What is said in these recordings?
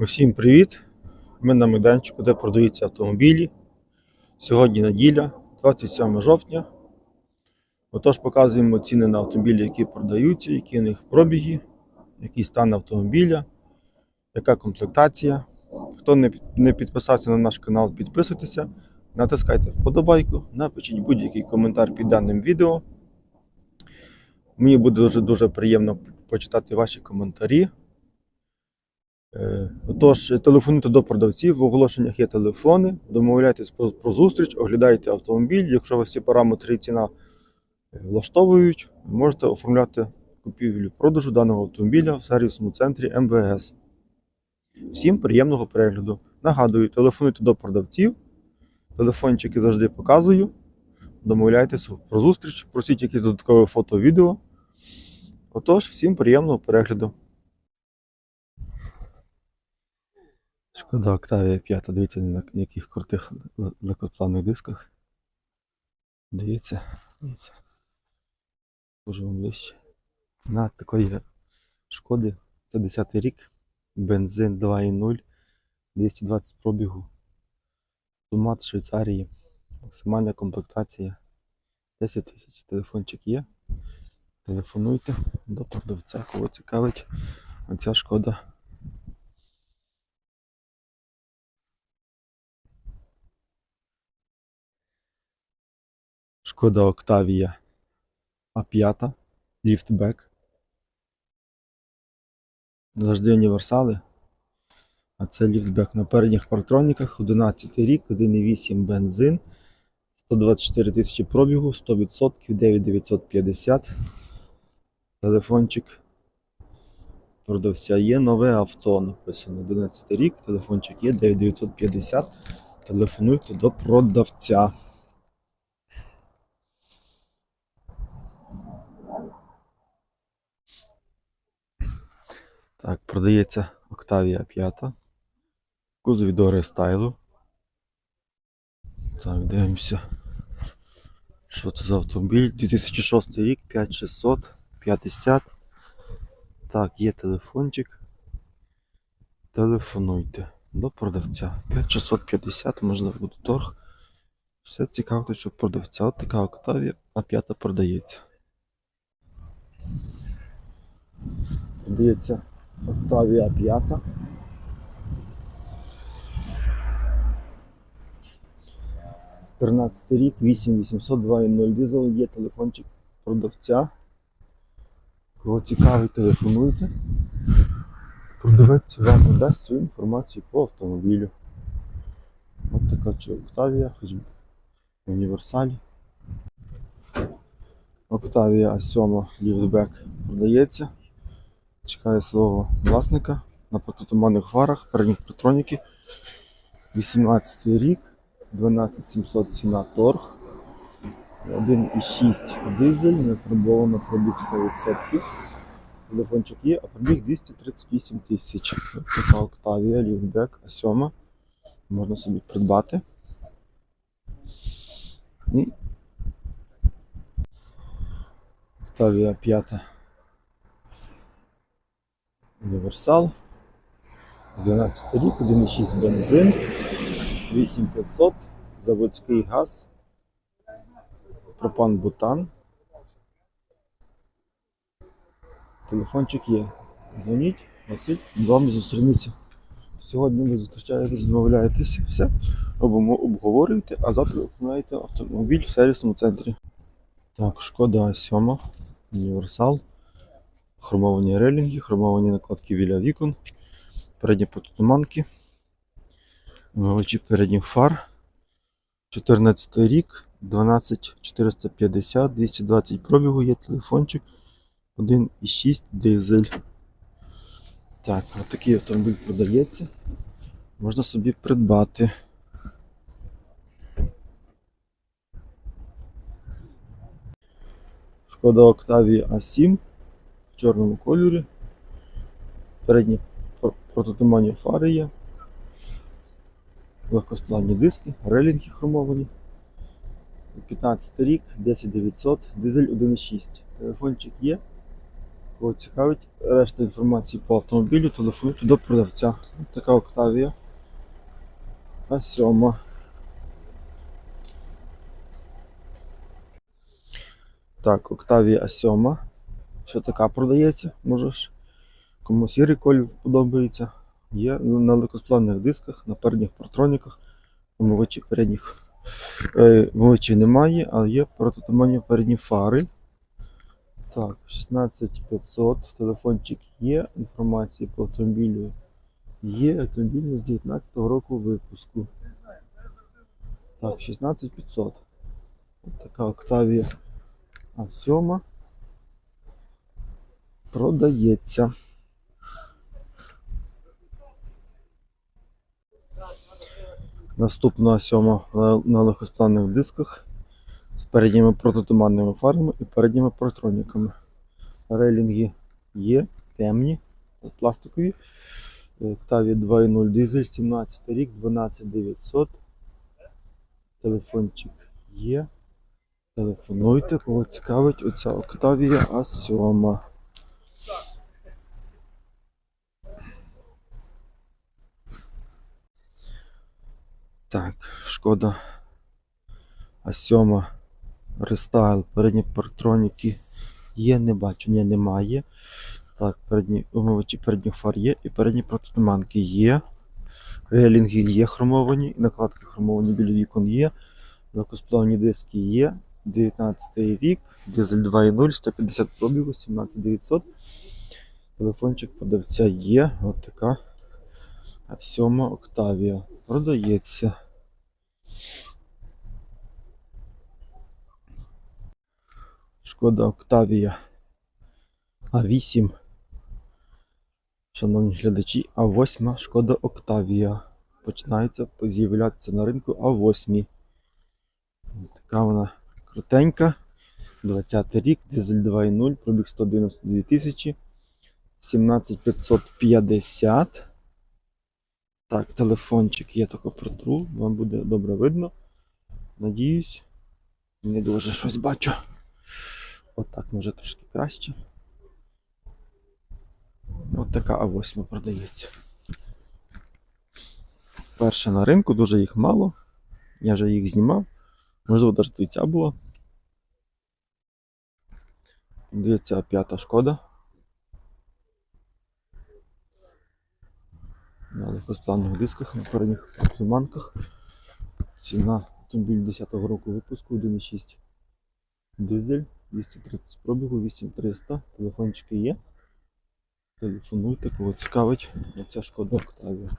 Усім привіт! Ми на майданчику, де продаються автомобілі. Сьогодні неділя, 27 жовтня. Отож, показуємо ціни на автомобілі, які продаються, які у них пробіги, який стан автомобіля, яка комплектація. Хто не підписався на наш канал, підписуйтеся, натискайте вподобайку, напишіть будь-який коментар під даним відео. Мені буде дуже дуже приємно почитати ваші коментарі. Е, Отож, телефонуйте до продавців, в оголошеннях є телефони, домовляйтесь про, зустріч, оглядайте автомобіль. Якщо вас всі параметри і ціна е, влаштовують, можете оформляти купівлю продажу даного автомобіля в сервісному центрі МВС. Всім приємного перегляду. Нагадую, телефонуйте до продавців, телефончики завжди показую. Домовляйтесь про зустріч, просіть якісь додаткові фото відео. Отож, всім приємного перегляду. Шкода Octavia 5, дивіться на яких крутих легкоплавних дисках. Дивіться, дивіться. Дуже вам ближче. На такої шкоди. Це 10 рік. Бензин 2.0. 220 пробігу. Томат Швейцарії. Максимальна комплектація. 10 тисяч. Телефончик є. Телефонуйте до продавця, кого цікавить. Оця шкода. Шкода Octavia А5, ліфтбек. Завжди універсали. А це ліфтбек на передніх партроніках, 11 рік, 1,8 бензин, 124 тисячі пробігу, 100%, 9950. Телефончик продавця є, нове авто написано 11 рік, телефончик є 9950. Телефонуйте до продавця. Так, продається Octavia 5. В кузові до рестайлу. Так, дивимося. Що це за автомобіль? 2006 рік, 5650. Так, є телефончик. Телефонуйте до продавця. 5650, можливо, буде торг. Все цікаво, що продавця. От така Octavia, а 5 продається. Продається Octavia 5. Тринадцятий рік, 8800, 2.0 дизел, є телефончик продавця. Кого цікавить, телефонуйте. Продавець вам надасть свою інформацію по автомобілю. Ось така чи Octavia, хоч в універсалі. Octavia A7 ліфтбек продається. Чекає свого власника на протитуманних фарах, передніх протроніки. 18 рік, 12700 ціна торг. 1,6 дизель, не фарбовано пробіг 100%. Телефончик є, а пробіг 238 тисяч. Така Octavia, ліфтбек, А7. Можна собі придбати. І Octavia 5. Універсал. 12 рік, 1,6 бензин, 8500, заводський газ, пропан бутан. Телефончик є. Дзвоніть, носіть, з вами зустрінуться. Сьогодні ви зустрічаєтесь, домовляєтеся, все, обговорюєте, а завтра оформляєте автомобіль в сервісному центрі. Так, шкода А7, універсал, хромовані релінги, хромовані накладки біля вікон, передні протитуманки, вимивачі передніх фар, 14 рік, 12450, 220 пробігу, є телефончик, 1,6 дизель. Так, такий автомобіль продається. Можна собі придбати. Шкода Octavia A7 в чорному кольорі. Передні пр- протитуманні фари є. Легкосплавні диски, релінги хромовані. 15 рік, 10900, дизель 1.6. Телефончик є. Кого цікавить, решта інформації по автомобілю, телефонуйте до продавця. Така Октавія. А сьома. Так, Октавія А7. Що така продається, можеш. Кому сірий колір подобається. Є на легкосплавних дисках, на передніх партроніках, омивачі передніх. Е, омивачів немає, але є протитуманні передні фари. Так, 16500, телефончик є, інформації по автомобілю є, автомобіль з 19 року випуску. Так, 16500. Ось така Октавія А7 продається. Наступна А7 на, легкосплавних дисках з передніми протитуманними фарами і передніми протроніками. Рейлінги є, темні, пластикові. Октаві 2.0 дизель, 17 рік, 12900. Телефончик є. Телефонуйте, кого цікавить оця Октавія А7. Так, шкода А7 рестайл, передні партроніки є, не бачу, ні, немає. Так, передні умивачі передніх фар є і передні протитуманки є. Рейлінги є хромовані, накладки хромовані біля вікон є. Легкосплавні диски є. 19 рік, дизель 2.0, 150 пробігу, 17900. Телефончик продавця є. От така 7 Октавія. Продається. Шкода Октавія А8. Шановні глядачі, А8 Шкода Октавія. Починається з'являтися на ринку А8. Така вона крутенька. 20 рік, дизель 2.0, пробіг 192 тисячі. 17550. Так, телефончик є тако протру, вам буде добре видно. Надіюсь. Не дуже щось бачу. Отак може трошки краще. От така А8 продається. Перша на ринку, дуже їх мало. Я вже їх знімав. Можливо, навіть і ця була. Продається п'ята шкода. На легкосплавних дисках, на передніх автоманках. Ціна автомобіль 10-го року випуску 1.6 дизель, 230 пробігу, 8300. Телефончики є. Телефонуйте, кого цікавить. Оця шкода Октавія.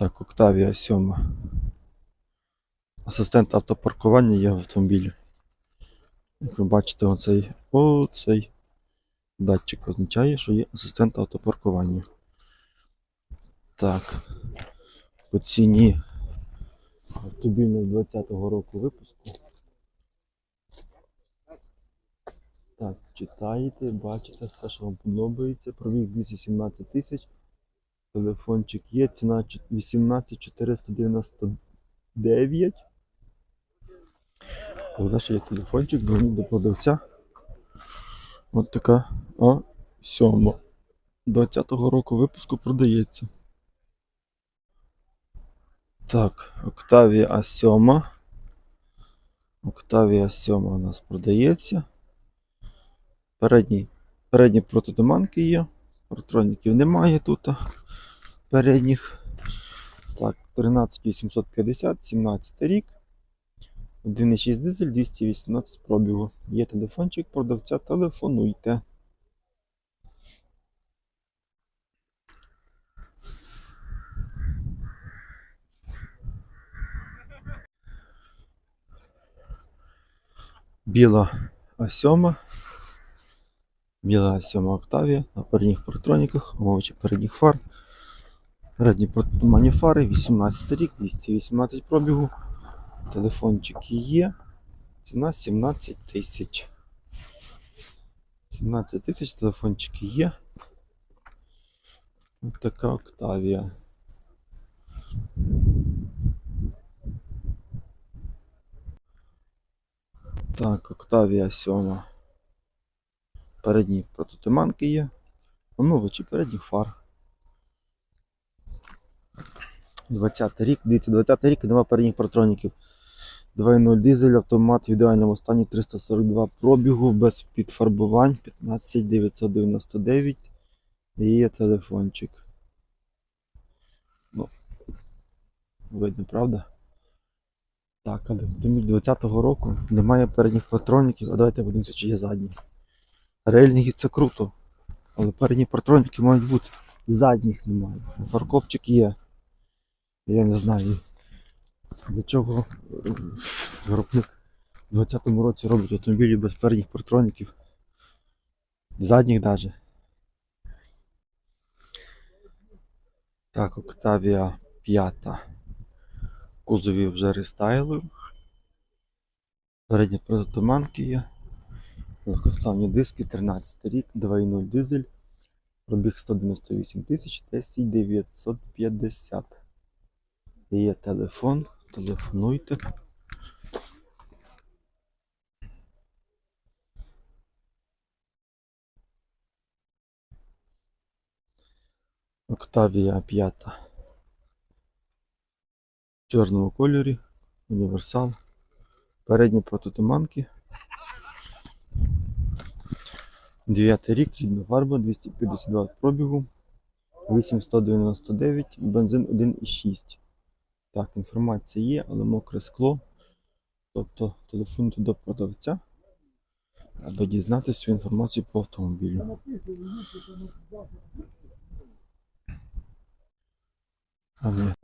Так, Октавія 7. Асистент автопаркування є в автомобілі. Як ви бачите, оцей, оцей датчик означає, що є асистент автопаркування. Так. По ціні автомобільного 20-го року випуску. Так, читаєте, бачите, все, що вам подобається. Пробіг 217 тисяч. Телефончик є, ціна 18499. Коли ще є телефончик, дзвоніть до продавця. От така А 7. 20-го року випуску продається. Так, Октавія А7. Октавія А7 у нас продається. Передні, передні протитуманки є. Протроніків немає тут. Передніх. Так, 13850, 17 рік. 1,6 дизель, 218 пробігу. Є телефончик продавця, телефонуйте. Біла А7. Біла 7 Октавія на передніх протроніках, умовичі передніх фар. Передні протуманні фари, 18 рік, 218 пробігу. Телефончики є. Ціна 17 тисяч. 17 тисяч телефончики є. Ось така Октавія. Так, Октавія 7. Передні протитуманки є. Омивачі передніх фар. 20 рік, дивіться, 20 рік і нема передніх партроніків. 2.0 дизель, автомат в ідеальному стані 342 пробігу, без підфарбувань, 15999 і є телефончик. Ну, видно, правда? Так, але автомобіль 20-го року немає передніх патроніків, а давайте подивимося, чи є задні. Рельники це круто, але передні патроніки мають бути. Задніх немає. Фаркопчик є. Я не знаю. Для чого е, виробник в 20-му році робить автомобілі без передніх патроніків. Задніх навіть. Так, Octavia 5. Кузові вже рестайлив. Передні протитуманки є. Легкосплавні диски 13 рік, 2.0 дизель. Пробіг 198 тисяч, 10 950. Є телефон, телефонуйте. Октавія 5. В чорному кольорі. Універсал. Передні протитуманки. 9 рік, рідна фарба, 252 пробігу, 8199, бензин 1,6. Так, інформація є, але мокре скло. Тобто телефонуйте до продавця, аби дізнатися цю інформацію по автомобілю. Але...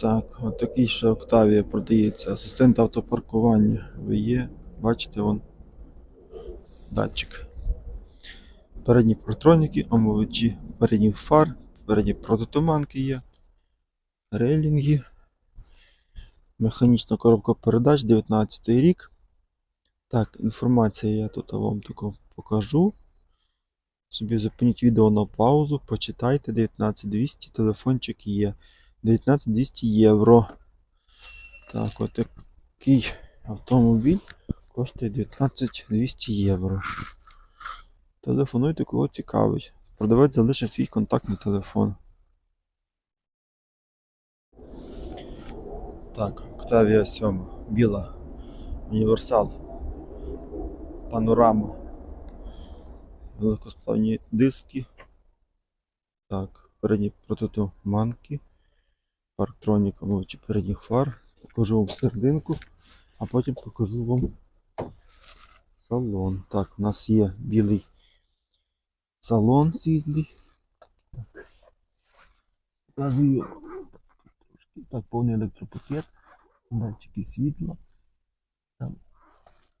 Так, от ще Октавія продається. Асистент автопаркування. Ви є, бачите, вон датчик. Передні протроніки, омовичі передніх фар, передні протитуманки є, рейлінги, механічна коробка передач, 19 рік. Так, інформація я тут вам таку покажу. Собі зупиніть відео на паузу, почитайте 19200, телефончик є. 19200 євро. Так, от такий автомобіль коштує 19200 євро. Телефонуйте, кого цікавить. Продавець залишив свій контактний телефон. Так, Octavia 7. Біла. Універсал. Панорама. Великосплавні диски. Так, передні протитуманки. Парктроніка мовчі передніх фар. Покажу вам серединку, а потім покажу вам салон. Так, у нас є білий салон світлий. Так. Покажу. Так, повний електропакет. Датчики світла. Там.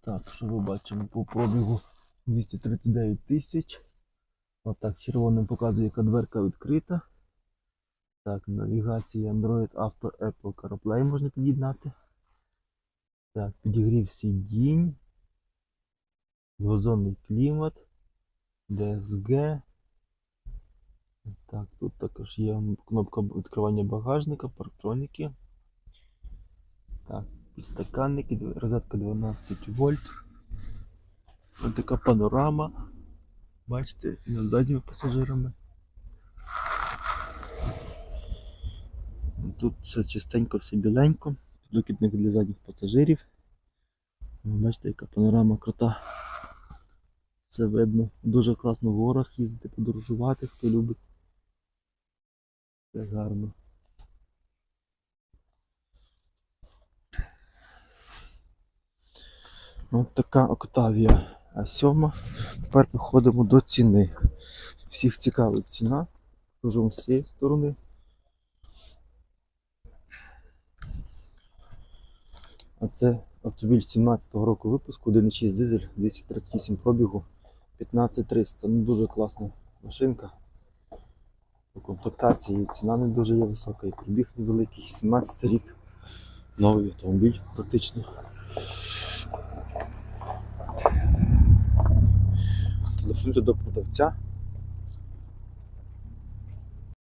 Так, що ви бачимо по пробігу 239 тисяч. Отак червоним показує, яка дверка відкрита. Так, навігація Android Auto Apple CarPlay можна під'єднати. Так, підігрів сидінь. Двозонний клімат. DSG. Так, тут також є кнопка відкривання багажника, парктроніки. Так, підстаканники, розетка 12 вольт. Ось така панорама. Бачите, над задніми пасажирами. Тут все чистенько, все біленько. Підлокітник для задніх пасажирів. Бачите, яка панорама крута. Це видно. Дуже класно в горах їздити, подорожувати, хто любить. Це гарно. Ось така Октавія А7. Тепер підходимо до ціни. Всіх цікавить ціна. Вам з цієї сторони. А це автомобіль 17-го року випуску, 1.6 дизель, 238 пробігу, 15300. Ну дуже класна машинка. У комплектації ціна не дуже є висока, і пробіг невеликий, 17 рік. Новий автомобіль практично. Телефонуйте до продавця.